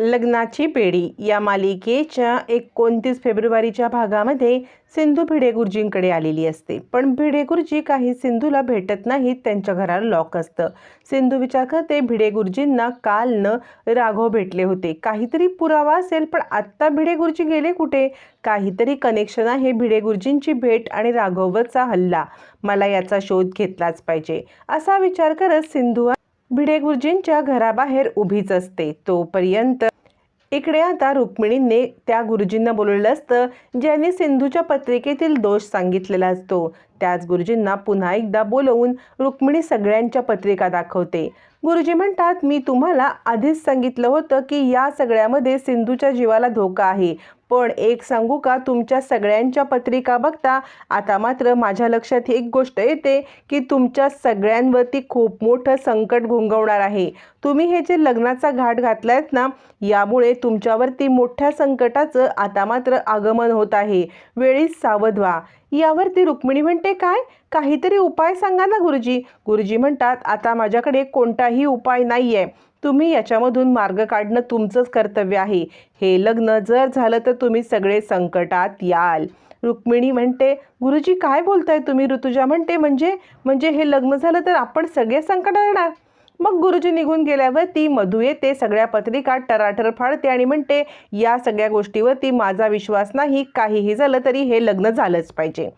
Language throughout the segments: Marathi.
लग्नाची पेढी या मालिकेच्या एकोणतीस फेब्रुवारीच्या भागामध्ये सिंधू भिडे गुरुजींकडे आलेली असते. पण भिडे गुरुजी काही सिंधूला भेटत नाहीत त्यांच्या घराला लॉक असतं. सिंधू विचार करते भिडे गुरुजींना काल न राघव भेटले होते. काहीतरी पुरावा असेल पण आत्ता भिडे गुरुजी गेले कुठे? काहीतरी कनेक्शन आहे भिडे गुरुजींची भेट आणि राघवचा हल्ला. मला याचा शोध घेतलाच पाहिजे. असा विचार करत सिंधू भिडे गुरुजींच्या घराबाहेर उभीच असते. तोपर्यंत इकडे आता रुक्मिणीने त्या गुरुजींना बोलवलेलं असतं ज्यांनी सिंधूच्या पत्रिकेतील दोष सांगितलेला असतो. त्याच गुरुजींना पुन्हा एकदा बोलवून रुक्मिणी सगळ्यांच्या पत्रिका दाखवते. गुरुजी म्हणतात मी तुम्हाला आधीच सांगितलं होतं की या सगळ्यामध्ये सिंधूच्या जीवाला धोका आहे. पण एक सांगू का तुमच्या सगळ्यांच्या पत्रिका बघता आता मात्र माझ्या लक्षात एक गोष्ट येते की तुमच्या सगळ्यांवरती खूप मोठं संकट घोंगवणार आहे. तुम्ही हे जे लग्नाचा घाट घातलायत ना यामुळे तुमच्यावरती मोठ्या संकटाचं आता मात्र आगमन होत आहे. वेळीच सावध व्हा. यावरती रुक्मिणी म्हणते काय? काहीतरी उपाय सांगा ना गुरुजी. गुरुजी म्हणतात आता माझ्याकडे कोणताही उपाय नाही आहे तुम्ही याच्यामधून मार्ग काढणं तुमचंच कर्तव्य आहे. हे लग्न जर झालं तर तुम्ही सगळे संकटात याल. रुक्मिणी म्हणते गुरुजी काय बोलताय तुम्ही? ऋतुजा म्हणते म्हणजे म्हणजे हे लग्न झालं तर आपण सगळे संकटात येणार. मग गुरुजी निघून गेल्यावर ती मधू येते सगळ्या पत्रिका टराटर फाडते आणि म्हणते या सगळ्या गोष्टीवरती माझा विश्वास नाही. काहीही झालं तरी हे लग्न झालंच पाहिजे.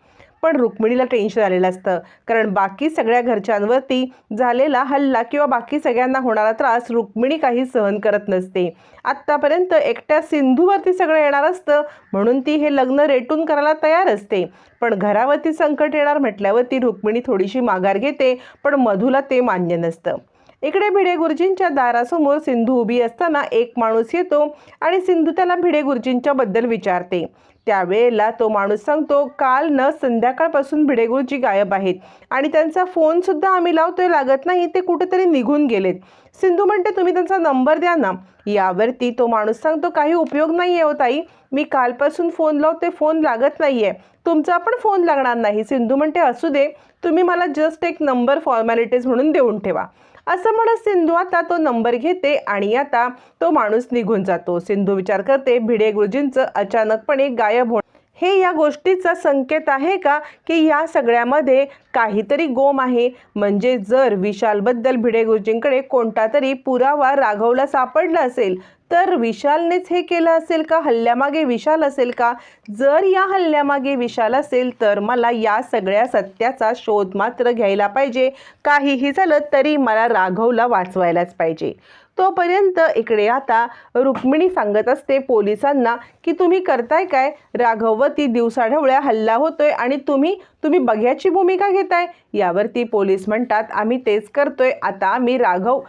पण रुक्मिणीला टेन्शन आलेलं असतं. कारण बाकी सगळ्या घरच्यांवरती झालेला हल्ला किंवा बाकी सगळ्यांना होणारा त्रास रुक्मिणी काही सहन करत नसते. आत्तापर्यंत एकट्या सिंधूवरती सगळं येणार असतं म्हणून ती हे लग्न रेटून करायला तयार असते. पण घरावरती संकट येणार म्हटल्यावर ती रुक्मिणी थोडीशी माघार घेते पण मधूला ते मान्य नसतं. इकडे भिडे गुरुजींच्या दारासमोर सिंधू उभी असताना एक माणूस येतो आणि सिंधू त्याला भिडे गुरुजींच्याबद्दल विचारते. त्यावेळेला तो माणूस सांगतो काल न संध्याकाळपासून भिडेगुरुजी गायब आहेत आणि त्यांचा फोनसुद्धा आम्ही लावतोय लागत नाही ते कुठेतरी निघून गेलेत. सिंधू म्हणते तुम्ही त्यांचा नंबर द्या ना. यावरती तो माणूस सांगतो काही उपयोग नाही आहे हो ताई मी कालपासून फोन लावते फोन लागत नाही आहे तुमचा पण फोन लागणार नाही. सिंधू म्हणते असू दे तुम्ही मला जस्ट एक नंबर फॉर्मॅलिटीज म्हणून देऊन ठेवा. असं म्हणत सिंधू आता तो नंबर घेते आणि आता तो माणूस निघून जातो. सिंधू विचार करते भिडे गुरुजींचं अचानकपणे गायब होणं. हे या गोष्टीचा संकेत आहे का की या सगळ्यामध्ये काहीतरी गोम आहे. म्हणजे जर विशालबद्दल भिडे गुरुजींकडे कोणता तरी पुरावा राघवला सापडला असेल तर विशालनेच हे केलं असेल का? हल्ल्यामागे विशाल असेल का? जर या हल्ल्यामागे विशाल असेल तर मला या सगळ्या सत्याचा शोध मात्र घ्यायला पाहिजे. काहीही झालं तरी मला राघवला वाचवायलाच पाहिजे. तोपर्यंत इकडे आता रुक्मिणी सांगत असते पोलिसांना की तुम्ही करताय काय? राघववती दिवसाढवळ्या हल्ला होतोय आणि तुम्ही तुम्ही बघ्याची भूमिका घेताय? यावरती पोलीस म्हणतात आम्ही तेच करतोय. आता मी राघव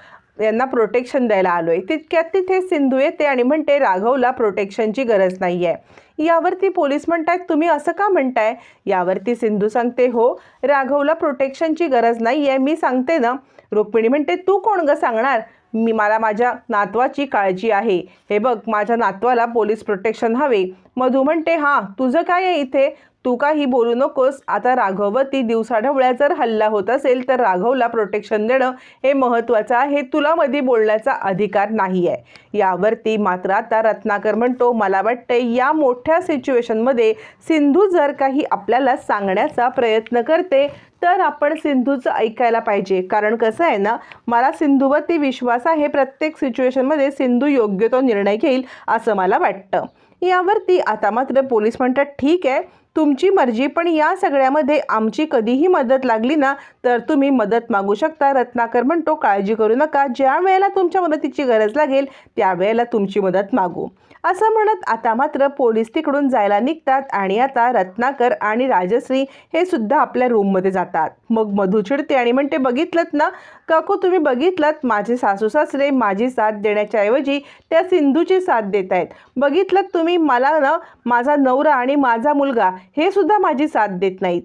यांना प्रोटेक्शन द्यायला आलोय. तितक्यात तिथे सिंधू येते आणि म्हणते राघवला प्रोटेक्शनची गरज नाही आहे यावरती पोलीस म्हणतायत तुम्ही असं का म्हणताय? यावरती सिंधू सांगते हो राघवला प्रोटेक्शनची गरज नाही आहे मी सांगते ना. रुक्मिणी म्हणते तू कोण ग सांगणार? मी मला माझ्या नातवाची काळजी आहे. हे बघ माझ्या नातवाला पोलीस प्रोटेक्शन हवे. मधू म्हणते हां तुझं काय आहे इथे? तू काही बोलू नकोस. आता राघववरती दिवसाढवळ्या जर हल्ला होत असेल तर राघवला प्रोटेक्शन देणं हे महत्त्वाचं आहे. तुला मध्ये बोलण्याचा अधिकार नाही आहे यावरती मात्र आता रत्नाकर म्हणतो मला वाटते या मोठ्या सिच्युएशनमध्ये सिंधू जर काही आपल्याला सांगण्याचा प्रयत्न करते तर आपण सिंधूचं ऐकायला पाहिजे. कारण कसं आहे ना मला सिंधूवरती विश्वास आहे. प्रत्येक सिच्युएशनमध्ये सिंधू योग्य तो निर्णय घेईल असं मला वाटतं. यावरती आता मात्र पोलीस म्हणतात ठीक आहे. तुमची मर्जी पण या सगळ्यामध्ये आमची कधीही मदत लागली ना तर तुम्ही मदत मागू शकता. रत्नाकर म्हणतो काळजी करू नका. ज्या वेळेला तुमच्या मदतीची गरज लागेल त्यावेळेला तुमची मदत मागू. असं म्हणत आता मात्र पोलीस तिकडून जायला निघतात आणि आता रत्नाकर आणि राजश्री हे सुद्धा आपल्या रूममध्ये जातात. मग मधू चिडते आणि म्हणते बघितलं ना? काकू तुम्ही बघितलं माझे सासू सासरे माझी साथ देण्याच्या ऐवजी त्या सिंधूची साथ देत आहेत बघितलं तुम्ही? मला ना माझा नवरा आणि माझा मुलगा हे सुद्धा माझी साथ देत नाहीत.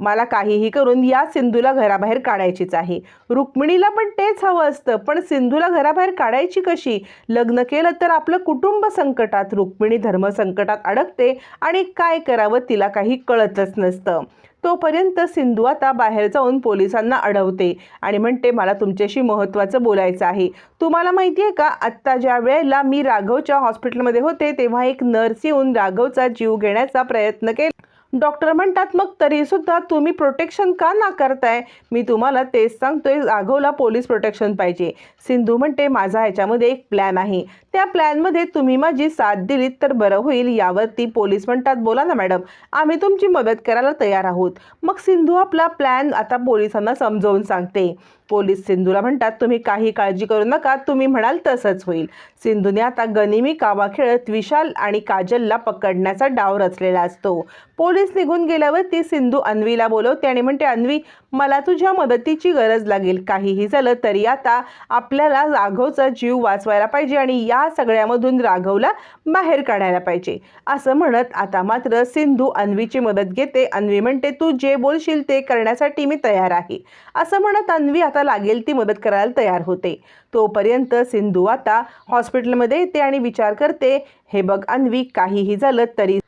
मला काहीही करून या सिंधूला घराबाहेर काढायचीच आहे. रुक्मिणीला पण तेच हवं असतं पण सिंधूला घराबाहेर काढायची कशी? लग्न केलं तर आपलं कुटुंब संकटात रुक्मिणी धर्म संकटात अडकते आणि काय करावं तिला काही कळतच नसतं. तोपर्यंत सिंधू आता बाहेर जाऊन पोलिसांना अडवते आणि म्हणते मला तुमच्याशी महत्त्वाचं बोलायचं आहे. तुम्हाला माहिती आहे का आत्ता ज्या वेळेला मी राघवच्या हॉस्पिटलमध्ये होते तेव्हा एक नर्स येऊन राघवचा जीव घेण्याचा प्रयत्न केला. डॉक्टर म्हणतात मग तरीसुद्धा तुम्ही प्रोटेक्शन का नाकारताय? मी तुम्हाला तेच सांगतोय राघवला पोलीस प्रोटेक्शन पाहिजे. सिंधू म्हणते माझा ह्याच्यामध्ये एक प्लॅन आहे. त्या प्लॅनमध्ये तुम्ही माझी साथ दिलीत तर बरं होईल यावरती पोलीस म्हणतात बोला ना मॅडम आम्ही तुमची मदत करायला तयार आहोत. मग सिंधू आपला प्लॅन आता पोलिसांना समजावून सांगते. पोलीस सिंधूला म्हणतात तुम्ही काही काळजी करू नका तुम्ही म्हणाल तसंच होईल. सिंधूने आता गनिमी कावा खेळत विशाल आणि काजलला पकडण्याचा डाव रचलेला असतो. पोलीस निघून गेल्यावर ती सिंधू अन्वीला बोलवते आणि म्हणते अन्वी मला तुझ्या मदतीची गरज लागेल. काहीही झालं तरी आता आपल्याला राघवचा जीव वाचवायला पाहिजे आणि या सगळ्यामधून राघवला बाहेर काढायला पाहिजे. असं म्हणत आता मात्र सिंधू अन्वीची मदत घेते. अन्वी म्हणते तू जे बोलशील ते करण्यासाठी मी तयार आहे. असं म्हणत अन्वी आता लागेल ती मदत करायला तयार होते. तोपर्यंत सिंधू आता हॉस्पिटलमध्ये येते आणि विचार करते हे बघ अन्वी काहीही झालं तरी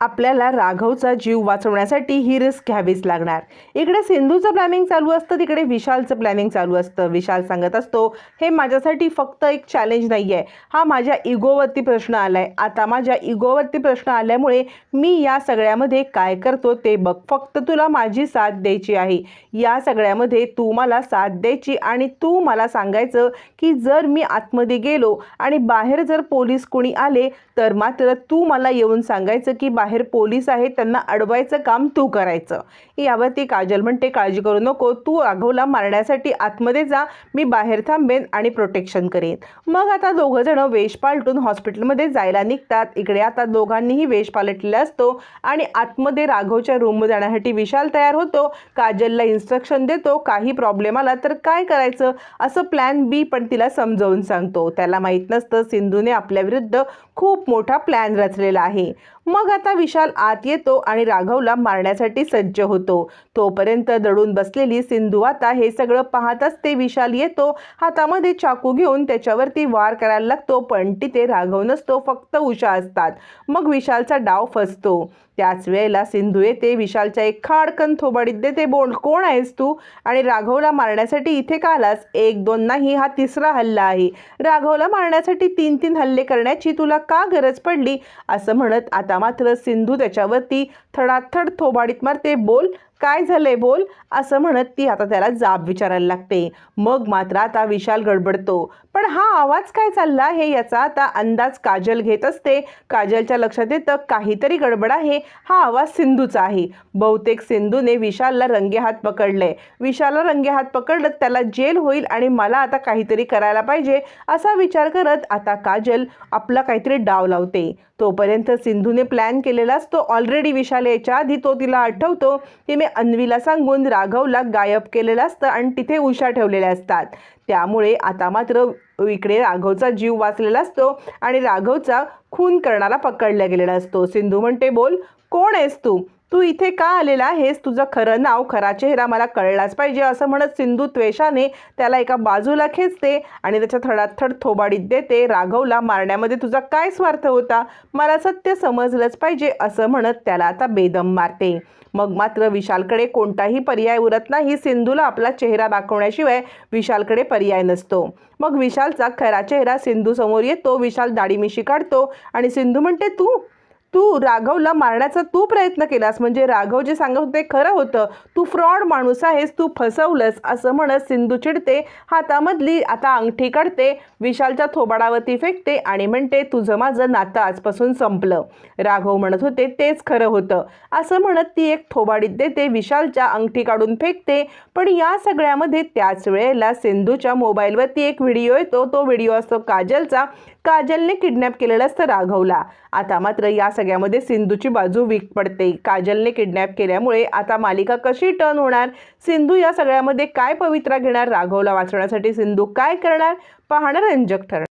आपल्याला राघवचा जीव वाचवण्यासाठी ही रिस्क घ्यावीच लागणार. इकडे सिंधूचं प्लॅनिंग चालू असतं तिकडे विशालचं प्लॅनिंग चालू असतं. विशाल सांगत असतो हे माझ्यासाठी फक्त एक चॅलेंज नाही आहे हा माझ्या इगोवरती प्रश्न आला आहे आता माझ्या इगोवरती प्रश्न आल्यामुळे मी या सगळ्यामध्ये काय करतो ते बघ. फक्त तुला माझी साथ द्यायची आहे. या सगळ्यामध्ये तू मला साथ द्यायची आणि तू मला सांगायचं की जर मी आतमध्ये गेलो आणि बाहेर जर पोलीस कोणी आले तर मात्र तू मला येऊन सांगायचं की बाहेर पोलीस आहेत त्यांना अडवायचं काम तू करायचं. यावर ती काजल म्हणते काळजी करू नको तू राघवला मारण्यासाठी आतमध्ये जा मी बाहेर थांबेन आणि प्रोटेक्शन करेन. मग आता दोघं जण वेश पालटून हॉस्पिटलमध्ये जायला निघतात. इकडे आता दोघांनीही वेश पालटलेला असतो आणि आतमध्ये राघवच्या रूममध्ये जाण्यासाठी विशाल तयार होतो. काजलला इन्स्ट्रक्शन देतो काही प्रॉब्लेम आला तर काय करायचं? असं प्लॅन बी पण तिला समजावून सांगतो. त्याला माहीत नसतं सिंधूने आपल्या विरुद्ध खूप मोठा प्लॅन रचलेला आहे. मग आता विशाल आत येतो आणि राघवला मारण्यासाठी सज्ज होतो. तोपर्यंत दडून बसलेली सिंधू आता हे सगळं पाहताच ते विशाल येतो. हातामध्ये चाकू घेऊन त्याच्यावरती वार करायला लागतो पण तिथे राघव नसतो फक्त उषा असतात. मग विशालचा डाव फसतो. त्याच वेळेला सिंधू येते विशालच्या एक खाडकन थोबाडीत देते बोल कोण आहेस तू? आणि राघवला मारण्यासाठी इथे का आलास? एक दोन नाही हा तिसरा हल्ला आहे. राघवला मारण्यासाठी तीन तीन हल्ले करण्याची तुला का गरज पडली? असं म्हणत आता मात्र सिंधू त्याच्यावरती थडाथड थोबाडीत मारते. बोल काय झालंय बोल? असं म्हणत ती आता त्याला जाब विचारायला लागते. मग मात्र आता विशाल गडबडतो. पण हा आवाज काय चालला हे याचा आता अंदाज काजल घेत असते. काजलच्या लक्षात येतं काहीतरी गडबड आहे. हा आवाज सिंधूचा आहे. बहुतेक सिंधूने विशालला रंगे हात पकडले. विशालला रंगे हात पकडलं त्याला जेल होईल आणि मला आता काहीतरी करायला पाहिजे असा विचार करत आता काजल आपला काहीतरी डाव लावते. तोपर्यंत सिंधूने प्लॅन केलेला असतो ऑलरेडी विशाल याच्या आधी तो तिला आठवतो की मी अन्वीला सांगून राघवला गायब केलेलं असतं आणि तिथे उषा ठेवलेल्या असतात. त्यामुळे आता मात्र इकडे राघवचा जीव वाचलेला असतो आणि राघवचा खून करणारा पकडला गेलेला असतो. सिंधू म्हणते बोल कोण आहेस तू? तू इथे का आलेला आहेस? तुझं खरं नाव खरा चेहरा मला कळलाच पाहिजे असं म्हणत सिंधू त्वेषाने त्याला एका बाजूला खेचते आणि त्याच्या थडाथड थोबाडीत देते. राघवला मारण्यामध्ये तुझा काय स्वार्थ होता? मला सत्य समजलंच पाहिजे असं म्हणत त्याला आता बेदम मारते. मग मात्र विशालकडे कोणताही पर्याय उरत नाही. सिंधूला आपला चेहरा दाखवण्याशिवाय विशालकडे पर्याय नसतो. मग विशालचा खरा चेहरा सिंधू समोर येतो विशाल दाढीमिशी काढतो आणि सिंधू म्हणते तू तू राघवला मारण्याचा तू प्रयत्न केलास. म्हणजे राघव जे सांगत होते खरं होतं तू फ्रॉड माणूस आहेस तू फसवलंस असं म्हणत सिंधू चिडते हातामधली आता अंगठी काढते विशालच्या थोबाडावरती फेकते आणि म्हणते तुझं माझं नातं आजपासून संपलं. राघव म्हणत होते तेच खरं होतं. असं म्हणत ती एक थोबाडीत देते विशालच्या अंगठी काढून फेकते. पण या सगळ्यामध्ये त्याच वेळेला सिंधूच्या मोबाईलवरती एक व्हिडिओ येतो. तो व्हिडिओ असतो काजलचा. काजलने किडनॅप केलेला असतं राघवला. आता मात्र या सगळ्यामध्ये सिंधूची बाजू वीक पडते. काजलने किडनॅप केल्यामुळे आता मालिका कशी टर्न होणार? सिंधू या सगळ्यामध्ये काय पवित्रा घेणार? राघवला वाचवण्यासाठी सिंधू काय करणार? पाहणं रंजक ठरणार.